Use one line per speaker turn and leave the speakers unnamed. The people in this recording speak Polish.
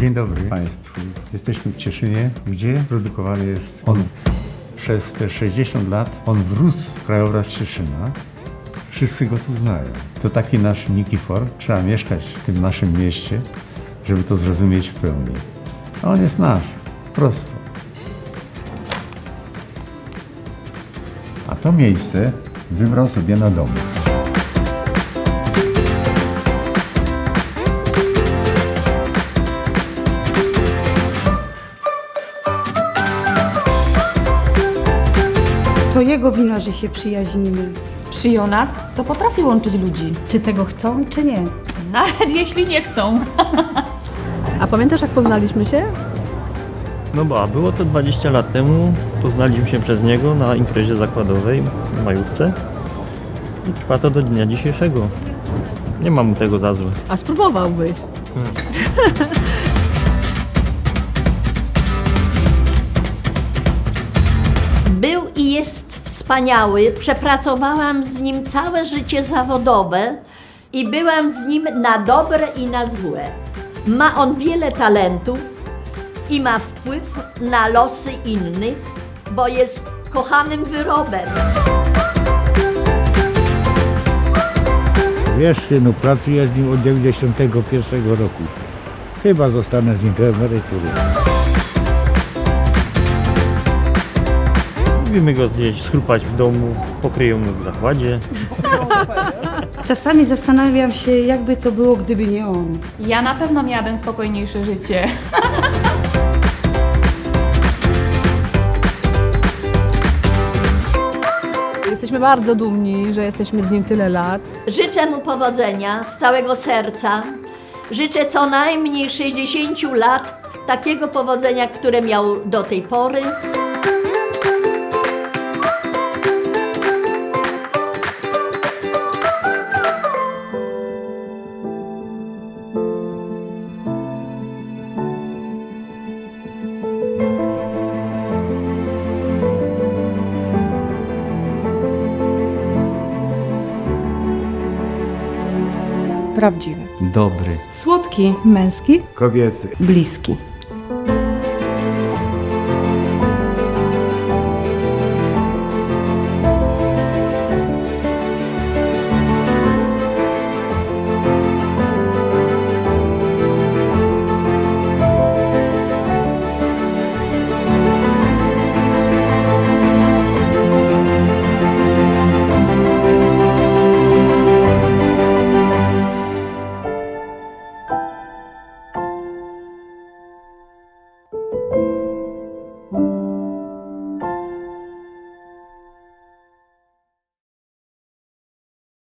Dzień dobry Państwu. Jesteśmy w Cieszynie, gdzie produkowany jest on. Przez te 60 lat on wrósł w krajobraz Cieszyna. Wszyscy go tu znają. To taki nasz Nikifor. Trzeba mieszkać w tym naszym mieście, żeby to zrozumieć w pełni. A on jest nasz. Prosto. A to miejsce wybrał sobie na dom.
To jego wina, że się przyjaźnimy.
Przyjął nas, to potrafi łączyć ludzi.
Czy tego chcą, czy nie?
Nawet jeśli nie chcą.
A pamiętasz jak poznaliśmy się?
No bo, a było to 20 lat temu. Poznaliśmy się przez niego na imprezie zakładowej w majówce. I trwa to do dnia dzisiejszego. Nie mam mu tego za złe.
A spróbowałbyś.
wspaniały. Przepracowałam z nim całe życie zawodowe i byłam z nim na dobre i na złe. Ma on wiele talentów i ma wpływ na losy innych, bo jest kochanym wyrobem.
Wiesz, synu, pracuję z nim od 91 roku. Chyba zostanę z nim do emerytury.
Lubimy go zjeść, schrupać w domu, pokryją w zakładzie.
Czasami zastanawiam się, jakby to było, gdyby nie on.
Ja na pewno miałabym spokojniejsze życie.
Jesteśmy bardzo dumni, że jesteśmy z nim tyle lat.
Życzę mu powodzenia z całego serca. Życzę co najmniej 60 lat takiego powodzenia, które miał do tej pory.
Prawdziwy.
Dobry.
Słodki. Męski.
Kobiecy.
Bliski.